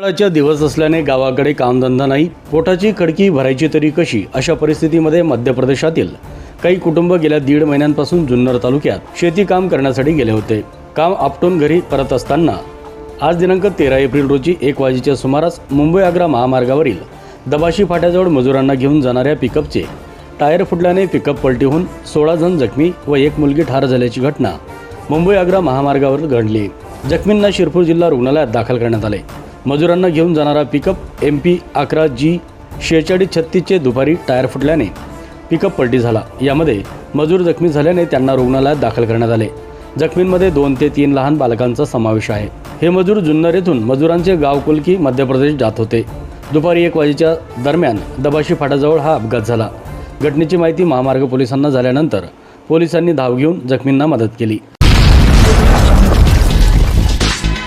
उन्हाळ्याच्या दिवस असल्याने गावाकडे कामधंदा नाही पोटाची खडकी भरायची तरी कशी अशा परिस्थितीमध्ये मध्य प्रदेशातील काही कुटुंब गेल्या दीड महिन्यांपासून जुन्नर तालुक्यात शेती काम करण्यासाठी गेले होते. काम आपटून घरी परत असताना आज दिनांक तेरा एप्रिल रोजी एक वाजेच्या सुमारास मुंबई आग्रा महामार्गावरील दबाशी फाट्याजवळ मजुरांना घेऊन जाणाऱ्या पिकअपचे टायर फुटल्याने पिकअप पलटी होऊन सोळा जण जखमी व एक मुलगी ठार झाल्याची घटना मुंबई आग्रा महामार्गावर घडली. जखमींना शिरपूर जिल्हा रुग्णालयात दाखल करण्यात आले. मजुरांना घेऊन जाणारा पिकअप एम पी अकरा जी शेहेचाळीस छत्तीसचे दुपारी टायर फुटल्याने पिकअप पलटी झाला. यामध्ये मजूर जखमी झाल्याने त्यांना रुग्णालयात दाखल करण्यात आले. जखमींमध्ये दोन ते तीन लहान बालकांचा समावेश आहे. हे मजूर जुन्नर येथून मजुरांचे गाव कुलकी मध्य प्रदेश जात होते. दुपारी एक वाजेच्या दरम्यान दबाशी फाटाजवळ हा अपघात झाला. घटनेची माहिती महामार्ग पोलिसांना झाल्यानंतर पोलिसांनी धाव घेऊन जखमींना मदत केली.